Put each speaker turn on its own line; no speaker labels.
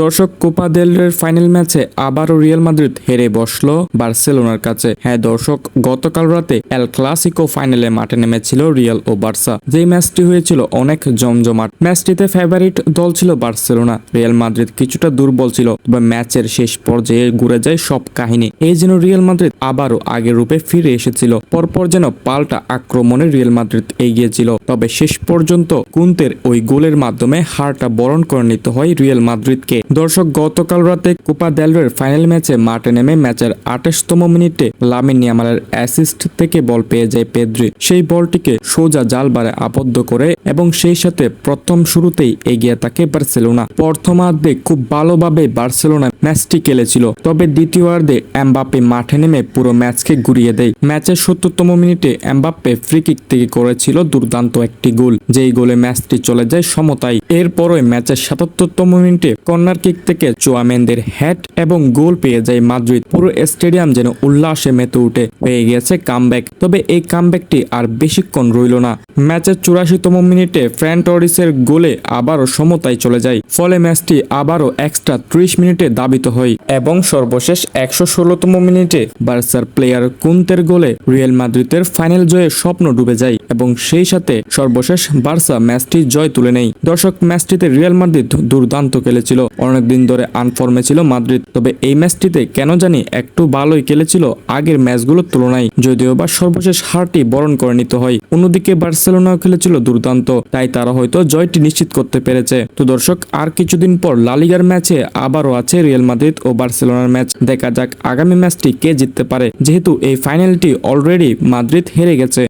দর্শক Copa del রের final ম্যাচে আবারও রিয়াল মাদ্রিদ হেরে বসল বার্সেলোনার কাছে। হ্যাঁ দর্শক, গতকাল রাতে এল ক্লাসিকো ফাইনালে মাঠে নেমেছিল রিয়াল ও বার্সা যেই ম্যাচটি হয়েছিল অনেক জমজমাট। ম্যাচটিতে ফেভারিট দল ছিল বার্সেলোনা। রিয়াল মাদ্রিদ কিছুটা দুর্বল ছিল, তবে ম্যাচের শেষ পর্যায়ে ঘুরে যায় সব কাহিনী। এই যেন রিয়াল মাদ্রিদ আবারও আগের রূপে ফিরে এসেছিল, পরপর যেন পাল্টা আক্রমণে রিয়াল মাদ্রিদ এগিয়েছিল তবে শেষ পর্যন্ত কুন্তের ওই গোলের মাধ্যমে হারটা বরণ করে নিতে হয় রিয়াল মাদ্রিদকে দর্শক, গতকাল রাতে কোপা দেলরের ফাইনাল ম্যাচে মাঠে নেমে ম্যাচের আঠাশতম মিনিটে লামিন নিয়ামালের অ্যাসিস্ট থেকে বল পেয়ে যায় পেদ্রি। সেই বলটিকে সোজা জালবারে আবদ্ধ করে এবং সেই সাথে প্রথম শুরুতেই এগিয়ে থাকে বার্সেলোনা। প্রথমার্ধে খুব ভালোভাবে বার্সেলোনা ম্যাচটি খেলেছিল, তবে দ্বিতীয়ার্ধে এমবাপ্পে মাঠে নেমে পুরো ম্যাচকে ঘুরিয়ে দেয়। ম্যাচের সত্তরতম মিনিটে এমবাপ্পে ফ্রি কিক থেকে করেছিল দুর্দান্ত একটি গোল, যেই গোলে ম্যাচটি চলে যায় সমতায়। এরপরে ম্যাচের সাতাত্তরতম মিনিটে কর্নার কিক থেকে চোয়ামেনদের হ্যাট এবং গোল পেয়ে যায় মাদ্রিদ। পুরো স্টেডিয়াম যেন উল্লাসে মেতে উঠে হয়ে গিয়েছে কামব্যাক তবে এই কামব্যাকটি আর বেশিক্ষণ রইল না। ম্যাচের চুরাশিতম মিনিটে ফ্র্যান টরিসের গোলে আবারও সমতায় চলে যায়। ফলে ম্যাচটি আবারও এক্সট্রা ত্রিশ মিনিটে দাবিত হয় এবং সর্বশেষ একশো ষোলোতম মিনিটে বার্সার প্লেয়ার কুন্তের গোলে রিয়াল মাদ্রিদের ফাইনাল জয়ের স্বপ্ন ডুবে যায় এবং সেই সাথে সর্বশেষ বার্সা ম্যাচটি জয় তুলে নেয়। দর্শক, ম্যাচটিতে রিয়াল মাদ্রিদ দুর্দান্ত খেলেছিল। অনেকদিন ধরে আনফর্মে ছিল মাদ্রিদ। তবে এই ম্যাচটিতে কেন জানি একটু ভালোই খেলেছিল আগের ম্যাচগুলোর তুলনায়, যদিও বা সর্বশেষ হারটি বরণ করে নিতে হয়। অন্যদিকে বার্সেলোনাও খেলেছিল দুর্দান্ত, তাই তারা হয়তো জয়টি নিশ্চিত করতে পেরেছে। তো দর্শক, আর কিছুদিন পর লালিগার ম্যাচে আবারও আছে রিয়াল মাদ্রিদ ও বার্সেলোনার ম্যাচ। দেখা যাক আগামী ম্যাচটি কে জিততে পারে, যেহেতু এই ফাইনালটি অলরেডি মাদ্রিদ হেরে গেছে।